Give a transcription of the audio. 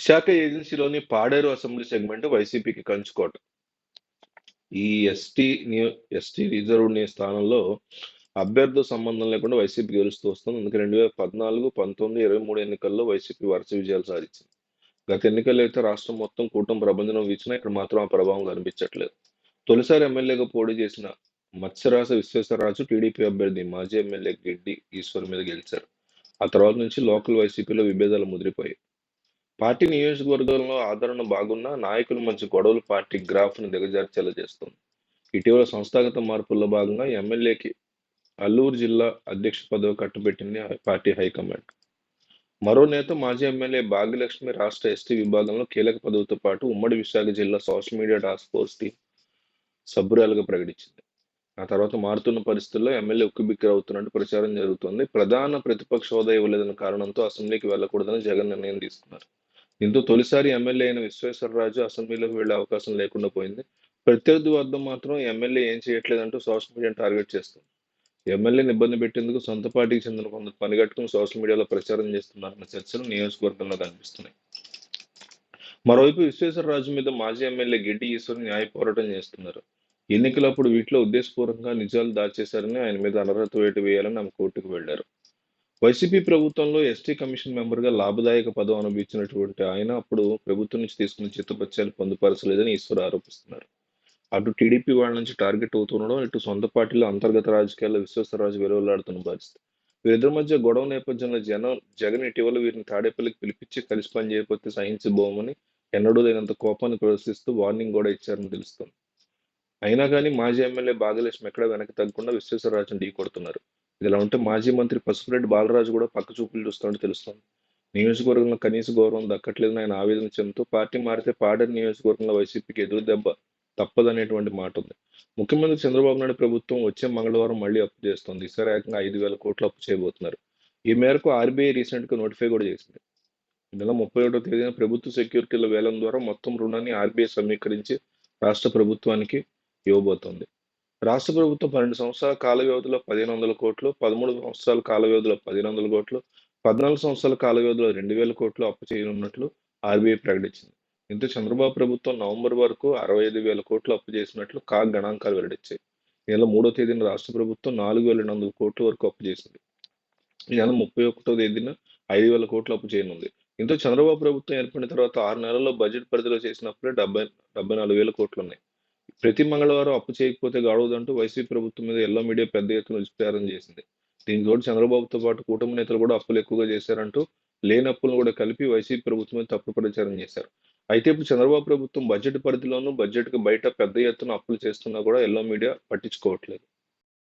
విశాఖ ఏజెన్సీలోని Paderu assembly segment వైసీపీకి కంచుకోట. ఈ ఎస్టీ ఎస్టీ రిజర్వ్ స్థానంలో అభ్యర్థుల సంబంధం లేకుండా వైసీపీ గెలుస్తూ వస్తుంది. అందుకే రెండు వేల పద్నాలుగు పంతొమ్మిది ఇరవై మూడు ఎన్నికల్లో వైసీపీ వరుస విజయాలు సాధించింది. గత ఎన్నికల్లో అయితే రాష్ట్రం మొత్తం కూటమి ప్రబంధనం వీచినా ఇక్కడ మాత్రం ఆ ప్రభావం కనిపించట్లేదు. తొలిసారి ఎమ్మెల్యేగా పోటీ చేసిన మత్స్యరాస విశ్వేశ్వరరాజు టీడీపీ అభ్యర్థి మాజీ ఎమ్మెల్యే గిడ్డి ఈశ్వర్ మీద గెలిచారు. ఆ తర్వాత నుంచి లోకల్ వైసీపీలో విభేదాలు ముదిరిపోయాయి. పార్టీ నియోజకవర్గంలో ఆదరణ బాగున్నా నాయకుల మధ్య గొడవలు పార్టీ గ్రాఫ్ను దిగజార్చేలా చేస్తుంది. ఇటీవల సంస్థాగత మార్పుల్లో భాగంగా ఎమ్మెల్యేకి అల్లూరు జిల్లా అధ్యక్ష పదవి కట్టుబెట్టింది పార్టీ హైకమాండ్. మరో నేత మాజీ ఎమ్మెల్యే భాగ్యలక్ష్మి రాష్ట్ర ఎస్టీ విభాగంలో కీలక పదవితో పాటు ఉమ్మడి విశాఖ జిల్లా social media task force team సభ్యురాలుగా ప్రకటించింది. ఆ తర్వాత మారుతున్న పరిస్థితుల్లో ఎమ్మెల్యే ఉక్కిబిక్కిరి అవుతున్నట్టు ప్రచారం జరుగుతోంది. ప్రధాన ప్రతిపక్ష హోదా ఇవ్వలేదన్న కారణంతో అసెంబ్లీకి వెళ్ళకూడదని జగన్ నిర్ణయం తీసుకున్నారు. దీంతో తొలిసారి ఎమ్మెల్యే అయిన విశ్వేశ్వరరాజు అసెంబ్లీలోకి వెళ్ళే అవకాశం లేకుండా పోయింది. ప్రత్యర్థి వద్ద మాత్రం ఎమ్మెల్యే ఏం చేయట్లేదంటూ సోషల్ మీడియాను టార్గెట్ చేస్తుంది. ఎమ్మెల్యేని ఇబ్బంది పెట్టేందుకు సొంత పార్టీకి చెందిన కొందరు పనిగట్టుకుని సోషల్ మీడియాలో ప్రచారం చేస్తున్నారన్న చర్చలు నియోజకవర్గంలో కనిపిస్తున్నాయి. మరోవైపు విశ్వేశ్వరరాజు మీద మాజీ ఎమ్మెల్యే గిడ్డి ఈశ్వర్ న్యాయ పోరాటం చేస్తున్నారు. ఎన్నికలప్పుడు వీటిలో ఉద్దేశపూర్వకంగా నిజాలు దాచేశారని ఆయన మీద అనర్హత వేటు వేయాలని ఆమె కోర్టుకు వెళ్ళారు వైసీపీ ప్రభుత్వంలో ఎస్టీ కమిషన్ మెంబర్గా లాభదాయక పదవి అనుభవించినటువంటి ఆయన అప్పుడు ప్రభుత్వం నుంచి తీసుకున్న చిత్తపత్యాలు పొందుపరచలేదని ఈశ్వర్ ఆరోపిస్తున్నారు. అటు టీడీపీ వాళ్ళ నుంచి టార్గెట్ అవుతుండడం ఇటు సొంత పార్టీలో అంతర్గత రాజకీయాల్లో విశ్వేశ్వరరాజు వెలువలాడుతున్న పరిస్థితి వీరిద్దరి మధ్య గొడవ నేపథ్యంలో జనం జగన్ ఇటీవల వీరిని తాడేపల్లికి పిలిపించి కలిసి పని చేయకపోతే సహించబోమని ఎన్నడూ లేనంత కోపాన్ని ప్రదర్శిస్తూ వార్నింగ్ కూడా ఇచ్చారని తెలుస్తుంది. అయినా కానీ మాజీ ఎమ్మెల్యే బాగలక్ష్మి ఎక్కడ వెనక్కి తగ్గకుండా విశ్వేశ్వరరాజును ఢీకొడుతున్నారు ఇదిలా ఉంటే మాజీ మంత్రి పసుపురెడ్డి బాలరాజు కూడా పక్క చూపులు చూస్తున్నట్టు తెలుస్తోంది. నియోజకవర్గంలో కనీస గౌరవం దక్కట్లేదని ఆయన ఆవేదన చెందుతూ పార్టీ మారితే పాడని నియోజకవర్గంలో వైసీపీకి ఎదురు దెబ్బ తప్పదనేటువంటి మాట ఉంది. ముఖ్యమంత్రి చంద్రబాబు నాయుడు ప్రభుత్వం వచ్చే మంగళవారం మళ్ళీ అప్పు చేస్తుంది. ఈసారి ఏకంగా ఐదు వేల కోట్లు అప్పు చేయబోతున్నారు. ఈ మేరకు ఆర్బీఐ రీసెంట్గా నోటిఫై కూడా చేసింది. నెల ముప్పై ఒకటో తేదీన ప్రభుత్వ సెక్యూరిటీల వేలం ద్వారా మొత్తం రుణాన్ని ఆర్బీఐ సమీకరించి రాష్ట్ర ప్రభుత్వానికి ఇవ్వబోతోంది. రాష్ట్ర ప్రభుత్వం పన్నెండు సంవత్సరాల కాల వ్యవధిలో పదిహేను వందల కోట్లు పదమూడు సంవత్సరాల కాల వ్యవధిలో పదిహేను వందల కోట్లు పద్నాలుగు సంవత్సరాల కాల వ్యవధిలో రెండు వేల కోట్లు అప్పు చేయనున్నట్లు ఆర్బీఐ ప్రకటించింది. ఇంత చంద్రబాబు ప్రభుత్వం నవంబర్ వరకు అరవై ఐదు వేల కోట్లు అప్పు చేసినట్లు కాగ్ గణాంకాలు వెల్లడించాయి. ఈ నెల మూడో తేదీన రాష్ట్ర ప్రభుత్వం నాలుగు వేల రెండు వందల కోట్ల వరకు అప్పు చేసింది. ఈ నెల ముప్పై ఒకటో తేదీన ఐదు వేల కోట్లు అప్పు చేయనుంది. ఇంత చంద్రబాబు ప్రభుత్వం ఏర్పడిన తర్వాత ఆరు నెలల్లో బడ్జెట్ పరిధిలో చేసినప్పుడే డెబ్బై డెబ్బై నాలుగు వేల కోట్లు ఉన్నాయి. ప్రతి మంగళవారం అప్పు చేయకపోతే గడవదంటూ వైసీపీ ప్రభుత్వం మీద ఎల్లో మీడియా పెద్ద ఎత్తున విచారం చేసింది. దీంతో చంద్రబాబుతో పాటు కూటమి నేతలు కూడా అప్పులు ఎక్కువగా చేశారంటూ లేని అప్పులను కూడా కలిపి వైసీపీ ప్రభుత్వం మీద తప్పుడు ప్రచారం చేశారు. అయితే ఇప్పుడు చంద్రబాబు ప్రభుత్వం బడ్జెట్ పరిధిలోనూ బడ్జెట్కి బయట పెద్ద ఎత్తున అప్పులు చేస్తున్నా కూడా ఎల్లో మీడియా పట్టించుకోవట్లేదు.